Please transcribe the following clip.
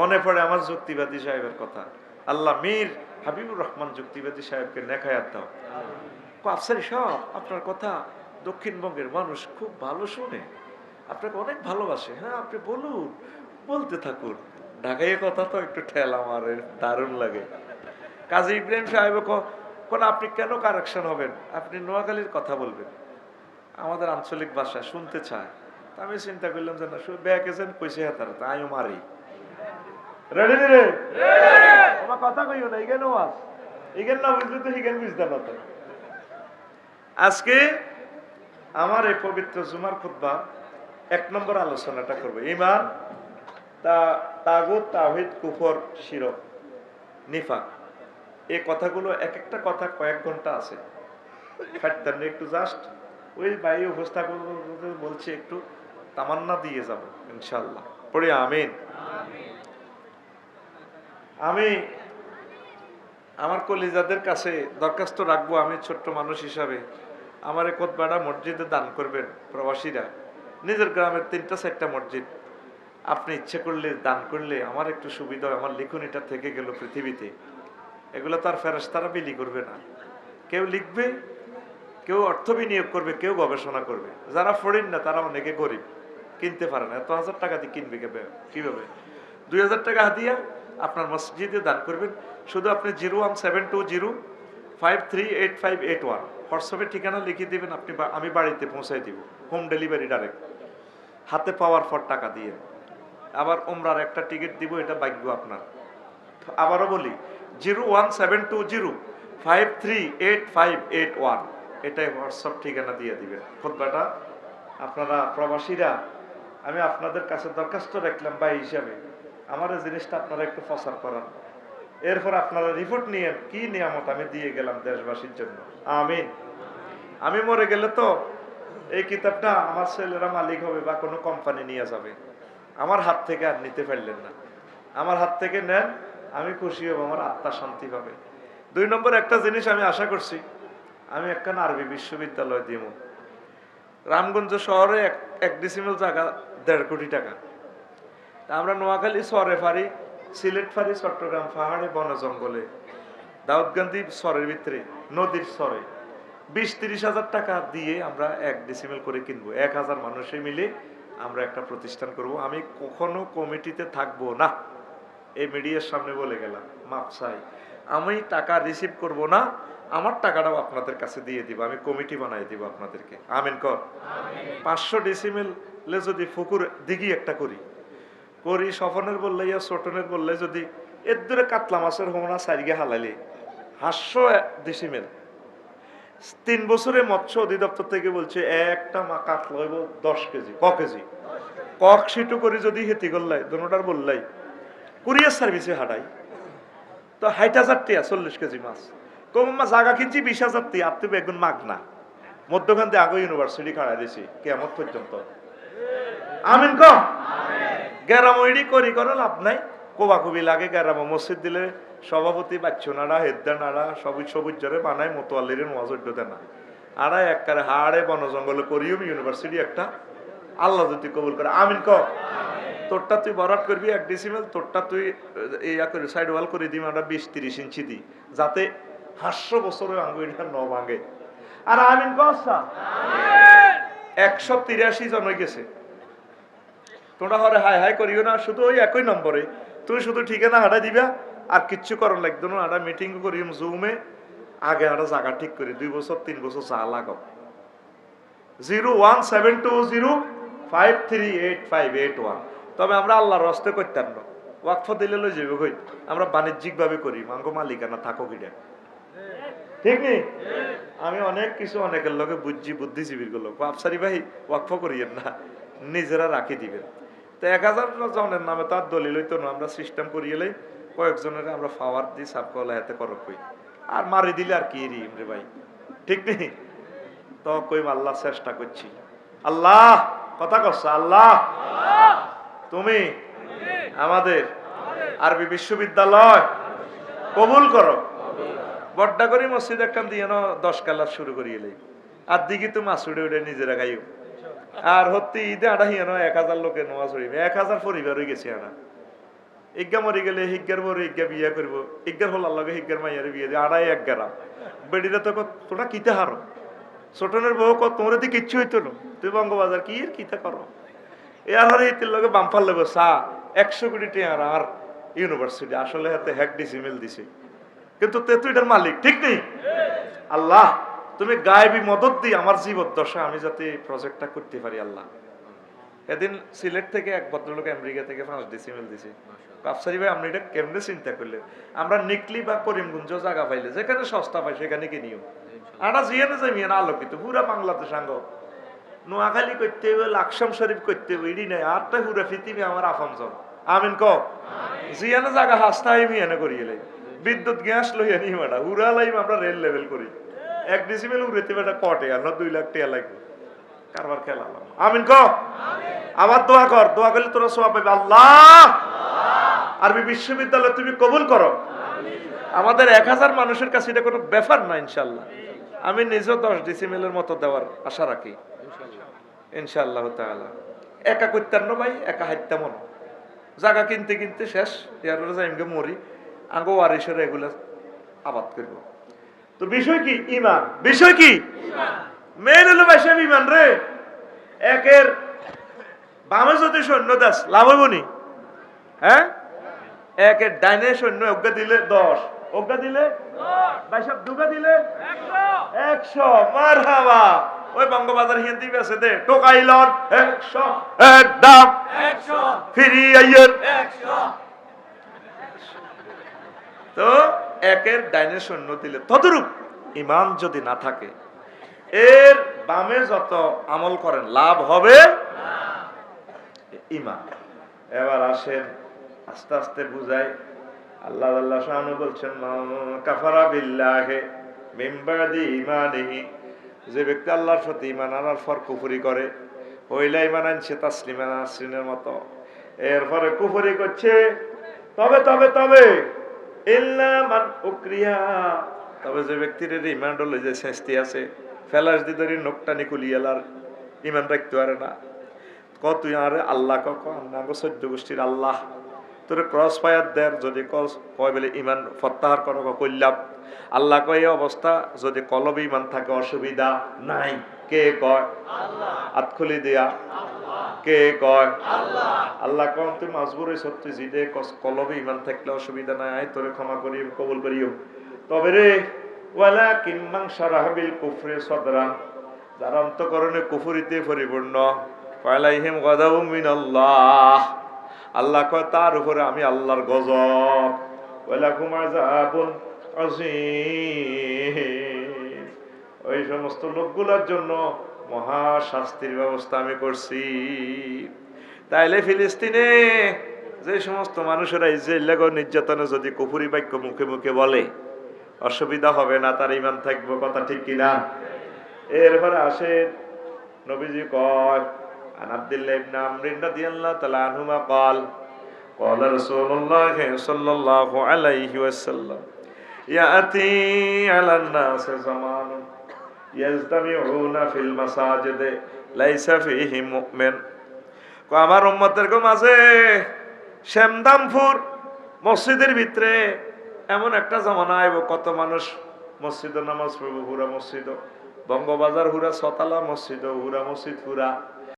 মনে পড়ে আমার যুক্তিবাদী সাহেবের কথা। আল্লাহ মীর হাবিবুর রহমান যুক্তিবাদী সাহেবকে নেখায়াত দাও। আফসারি সব আপনার কথা দক্ষিণবঙ্গের মানুষ খুব ভালো শুনে। আপনাকে অনেক ভালোবাসে। হ্যাঁ আপনি বলুন, বলতে থাকুন। ঢাকায় কথা তো একটু ঠেলা আমার দারুণ লাগে। কাজী ইব্রাহিম সাহেব কোন আপনি কেন কারেকশন হবেন? আপনি নোয়াখালীর কথা বলবেন। আমাদের আঞ্চলিক ভাষা শুনতে চায়। আমি চিন্তা করলাম যে না, শুধু ব্যাগ এসেন কইছে হ্যাঁ তারা মারি। রেডি রে আমার কথা কইও না ইগেন ওয়াজ ইগেন না বুঝলে তো ইগেন বুঝতে না তো আজকে আমার এই পবিত্র জুমার খুতবা এক নম্বর আলোচনাটা করব ইমান তা তাগুত তাহিদ কুফর শিরক নিফাক এই কথাগুলো এক একটা কথা কয়েক ঘণ্টা আছে ফাটতেন একটু জাস্ট ওই বাই উপস্থাপন বলছে একটু তামান্না দিয়ে যাব ইনশাল্লাহ। পড়ি আমিন। আমি আমার কলিজাদের কাছে দরখাস্ত রাখব, আমি ছোট্ট মানুষ হিসাবে। আমার এ কোতবাড়া মসজিদে দান করবেন প্রবাসীরা। নিজের গ্রামের তিনটা চারটা মসজিদ। আপনি ইচ্ছে করলে দান করলে আমার একটু সুবিধা আমার লিখুনিটা থেকে গেল পৃথিবীতে। এগুলো তার ফেরস্তারা বিলি করবে না। কেউ লিখবে, কেউ অর্থ বিনিয়োগ করবে, কেউ গবেষণা করবে। যারা ফড়িন না, তারা অনেকে গরিব। কিনতে পারে না। এত হাজার টাকা দিয়ে কিনবে কীভাবে? দুই হাজার টাকা হাতিয়া আপনার মসজিদে দান করবেন। শুধু আপনি zero one seven two zero five three eight five eight one. হোয়াটসঅ্যাপে ঠিকানা লিখে দেবেন আপনি আমি বাড়িতে পৌঁছাই দিব। Home delivery direct. হাতে পাওয়ার পর টাকা দিয়ে। আবার ওমরার একটা টিকিট দিব, এটা ভাগ্য আপনার। আবারও বলি, zero one seven two zero five three eight five eight one. এটাই হোয়াটসঅ্যাপ ঠিকানা দিয়ে দিবেন। খুদ্বাটা, আপনারা প্রবাসীরা, আমি আপনাদের কাছে দরখাস্ত রাখলাম ভাই হিসাবে। আমার এই জিনিসটা আপনারা একটু প্রচার করান। এরপর আপনারা রিপোর্ট নিয়ে কি নিয়ামত আমি দিয়ে গেলাম দেশবাসীর জন্য। আমিন। আমি মরে গেলে তো এই কিতাবটা আমার ছেলেরা মালিক হবে বা কোনো কোম্পানি নিয়ে যাবে। আমার হাত থেকে আর নিতে পারলেন না। আমার হাত থেকে নেন, আমি খুশি হব, আমার আত্মা শান্তি পাবে দুই নম্বর একটা জিনিস আমি আশা করছি, আমি একখান আরবি বিশ্ববিদ্যালয় দিব রামগঞ্জ শহরে এক এক ডিসিমেল জায়গা, দেড় কোটি টাকা। তা আমরা নোয়াখালী সরে ফারি সিলেট ফারি চট্টগ্রাম পাহাড়ে বন জঙ্গলে। দাউদকান্দি সরের ভিতরে নদীর সরে। বিশ তিরিশ হাজার টাকা দিয়ে আমরা এক ডিসিমেল করে কিনবো। এক হাজার মানুষে মিলে আমরা একটা প্রতিষ্ঠান করব। আমি কখনো কমিটিতে থাকব না। এই মিডিয়ার সামনে বলে গেলাম মাপ চাই। আমি টাকা রিসিভ করব না আমার টাকাটাও আপনাদের কাছে দিয়ে দিব। আমি কমিটি বানাই দিব আপনাদেরকে। আমিন কর। পাঁচশো ডিসিমেলে যদি ফুকুর দিঘি একটা করি করি, সফনের বললে ইয়া, ছোটনের বললে যদি এর দূরে কাতলা মাছের হোমনা সারিগে হালাইলে। হাস্য ডিসিমেল তিন বছরে মৎস্য অধিদপ্তর থেকে বলছে, একটা মা কাতলা হইব দশ কেজি, ক কেজি। কক সিটু করে যদি হেতি করলাই, দোনোটার বললাই, কুরিয়ার সার্ভিসে হাঁটাই। তো হাইট হাজার টিয়া, চল্লিশ কেজি মাছ। কম মা জায়গা কিনছি বিশ হাজার টিয়া আপনি বেগুন মাগ না। মধ্যখান দিয়ে আগে ইউনিভার্সিটি খাড়াই দিছি কেমন পর্যন্ত। আমিন কম? গ্যারামইডি করি করে লাভ নাই। কোবাকুবি লাগে গ্যারাম মসজিদ দিলে সভাপতি বাচ্চু নাড়া হেদ্দা নাড়া সবুজ সবুজ জরে বানায় মতোয়ালির মজুর না। আড়া একবারে হাড়ে বন জঙ্গলে করিও ইউনিভার্সিটি একটা আল্লাহ যদি কবুল করে। আমিন ক। তোরটা তুই বরাট করবি এক ডিসিমেল তোরটা তুই ইয়া করে সাইড ওয়াল করে দিবি আমরা বিশ তিরিশ ইঞ্চি দিই যাতে হাস্য বছরে আঙ্গুলটা ন ভাঙে। আর আমিন কসা একশো তিরাশি জন হয়ে গেছে। তোমরা হরে হাই হাই করিও না, শুধু ওই একই নম্বরে। তুমি শুধু ঠিকানা হাঁটা দিবা, আর কিচ্ছু করার লাগতো না। হাঁটা মিটিং করি জুমে আগে হাঁটা জায়গা ঠিক করি, দুই বছর, তিন বছর চা লাগাও zero one seven two zero five three eight five eight one. তবে আমরা আল্লাহর রস্তে করতাম না। ওয়াকফ দিলে লই যাবে কই? আমরা বাণিজ্যিকভাবে করি, মাঙ্গ মালিকানা থাকো কিনা ঠিক নেই আমি অনেক কিছু অনেকের লোকে বুঝছি, বুদ্ধিজীবীরগুলো আফসারি ভাই ওয়াকফ করিয়েন না। নিজেরা রাখি দিবেন। তো এক হাজার জনের নামে তার দলিল হইতো না। আমরা সিস্টেম করিয়েলেই কয়েকজনের আমরা ফাওয়ার দিই সাবকলা হাতে করক কই। আর মারি দিলে আর কি রিম রে ভাই। ঠিক নেই? তো কই আল্লাহ চেষ্টা করছি। আল্লাহ, কথা কচ্ছ আল্লাহ। তুমি আমাদের আরবি বিশ্ববিদ্যালয় কবুল করো। বড্ডা করে মসজিদ একখান দিয়ে দশ কালার শুরু করি এলাই আর দিকে মাছ উড়ে উড়ে নিজেরা গাইও। আর হত্যি ঈদে আড়া হিয়ানো এক হাজার লোকের নোয়াজ উড়িবে এক হাজার পরিবার হয়ে গেছে আনা। ইজ্ঞা মরি গেলে হিজ্ঞার বরে ইজ্ঞা বিয়া করব। ইজ্ঞার হল আল্লাহকে হিজ্ঞার মাইয়ারে বিয়ে দিয়ে আড়াই এক গেরাম বেডিরা তো তোরা কিতে হারো? ছোটনের বউ কত তোমরা তো কিচ্ছু হইতো না। তুই বঙ্গবাজার কি এর কিতা করো? এ আর ইতির লগে বাম্পার লেবো সা একশো কোটি টিয়ার আর ইউনিভার্সিটি। আসলে হাতে হ্যাক দিছি মেল দিছি। কিন্তু তে তুই মালিক, ঠিক নেই? আল্লাহ! তুমি গায়েবী মদত দিই আমার জীবদ্দশা আমি যাতে এই প্রজেক্টটা করতে পারি আল্লাহ। এদিন সিলেট থেকে এক ভদ্রলোক আমেরিকা থেকে পাঁচ ডিসিমেল দিছে। কাপসারি ভাই আপনি এটা কেমনে চিন্তা করলেন? আমরা নিকলি বা করিমগঞ্জ জায়গা পাইলে যেখানে সস্তা পাই সেখানে কিনিও আনা জিয়ানে যাই মিয়ান আলোকিত পুরা বাংলাদেশ আঙ্গ। নোয়াখালী করতে হবে লাকসাম শরীফ করতে হবে ইডি নাই আরটা পুরা পৃথিবী আমার আফমজন আমিন ক জিয়ানে জায়গা হাস্তা মিয়ানে করিয়ে লাই। বিদ্যুৎ গ্যাস লইয়া নি মাডা উড়া লাইম আমরা রেল লেভেল করি। এক ডিসিমেল উড়েতে বেটা কটে, আর না দুই লাখ টাকা লাগবে। কারবার খেলা আমিন ক আবার দোয়া কর, দোয়া করলে তোরা সোয়া পাবে। আল্লাহ! আরবি বিশ্ববিদ্যালয় তুমি কবুল করো। আমাদের এক হাজার মানুষের কাছে এটা কোনো ব্যাপার না, ইনশাল্লাহ। আমি নিজেও দশ ডিসিমেলের মতো দেওয়ার আশা রাখি। ইনশাল্লাহ তাআলা। একা করতেন ভাই, একা হাইতে মন। জায়গা কিনতে কিনতে শেষ। ইয়ার যাইমকে মরি। আঙ্গো ওয়ারিসের এগুলা আবাদ করব। তো বিষয় কি? ইমান বিষয় কি? মেন হলো ভাইসাব ইমান রে। একের বামে যদি সৈন্য দাস লাভ হইব নি? হ্যাঁ? একের ডাইনে সৈন্য অজ্ঞা দিলে দশ। অজ্ঞা দিলে ভাইসাব দুগা দিলে একশো। মার হাবা ওই বঙ্গবাজার হিন্দি বেছে দে। টোকাইলন একশো। একদম ফিরি আইয়ের। তো একের ডাইনে সৈন্য দিলে তদরূপ ইমান যদি না থাকে, এর বামে যত আমল করেন, লাভ হবে ইমান। এবার আসেন, আস্তে আস্তে বুঝাই। আল্লাহ আল্লাহ শাহানু বলছেন কাফারা বিল্লাহে মিম্বাদি ইমানিহি যে ব্যক্তি আল্লাহর প্রতি ইমান আনার ফর কুফরি করে হইলা ইমান আনছে, তাসলিমা নাসরিনের মতো। এরপরে কুফরি করছে, তবে তবে তবে মান উকরিয়া। তবে যে ব্যক্তির এর ইমান ডলে যে শাস্তি আছে ফেলাস দিদারি নোকটানি কুলিয়ালার ইমান রাখতে পারে না। ক তুই আরে আল্লাহ ক না গো গোষ্ঠীর আল্লাহ। তোর ক্রস ফায়ার দেয় যদি কস কয় বলে ইমান প্রত্যাহার করো করলাম আল্লাহ কয় এই অবস্থা যদি কলবে ইমান থাকে অসুবিধা নাই। কে কয়? আত খুলি দিয়া। কে কয়? আল্লাহ। কম তুই মাজবুর হইছ তুই জিদে কলবে ইমান থাকলে অসুবিধা নাই আয় তোরে ক্ষমা করি কবুল করিও। তবে রে ওয়ালা কিম্মাং সারাহাবিল কুফরে সদরান যার অন্তকরণে কুফুরিতে পরিপূর্ণ পালাইহিম গদাবু মিনাল্লাহ আল্লাহ কয় তার উপরে আমি আল্লাহর গজব ওয়ালাকুম আযাবুন আযীম ওই সমস্ত লোকগুলোর জন্য মহা শাস্তির ব্যবস্থা আমি করছি তাইলে ফিলিস্তিনে যে সমস্ত মানুষেরা ইসরায়েল নির্যাতনে যদি কুফুরি বাক্য মুখে মুখে বলে অসুবিধা হবে না তার ইমান থাকবো কথা ঠিক কিনা এরপরে আসে নবীজি কয় عن عبد الله بن عمرو رضي الله تعالى عنهما قال قال رسول الله صلى الله عليه وسلم يأتي على الناس زمان ইয়াজতামিউনা ফিল মাসাজিদে লাইসা ফিহি মুমিন কো আমার উম্মতের কম আছে শ্যামদামপুর মসজিদের ভিতরে এমন একটা জামানা আইব কত মানুষ মসজিদ নামাজ পড়ব হুরা মসজিদ বঙ্গবাজার হুরা সতালা মসজিদ হুরা মসজিদ হুরা